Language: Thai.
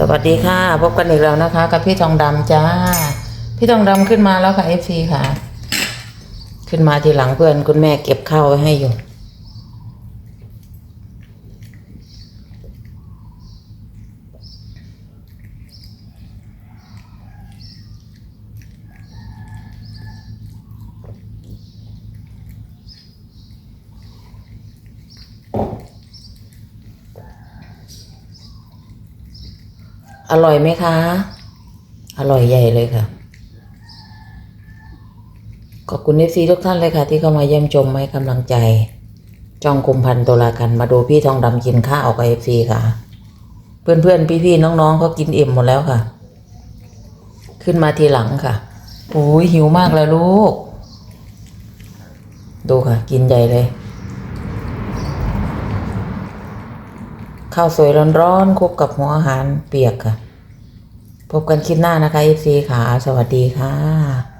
สวัสดีค่ะ พบกันอีกแล้วนะคะ กับพี่ทองดำจ้า พี่ทองดำขึ้นมาแล้วค่ะเอฟซีค่ะ ขึ้นมาทีหลังเพื่อนคุณแม่เก็บข้าวไว้ให้อยู่ อร่อยไหมคะ อร่อยใหญ่เลยค่ะ ขอบคุณเอฟซีทุกท่านเลยค่ะ ที่เข้ามาเยี่ยมชมให้กำลังใจ จ้องคุมพันตุลากันมาดูพี่ทองดำกินข้าวกับเอฟซีค่ะ เพื่อนเพื่อนพี่พี่ๆ น้องๆเขากินอิ่มหมดแล้วค่ะ ขึ้นมาทีหลังค่ะโอ้ยหิวมากเลยลูก ดูค่ะ กินใหญ่เลย ข้าวสวยร้อนๆคลุกกับหัวอาหารเปียกค่ะ พบกันคลิปหน้านะคะ FC ค่ะ สวัสดีค่ะ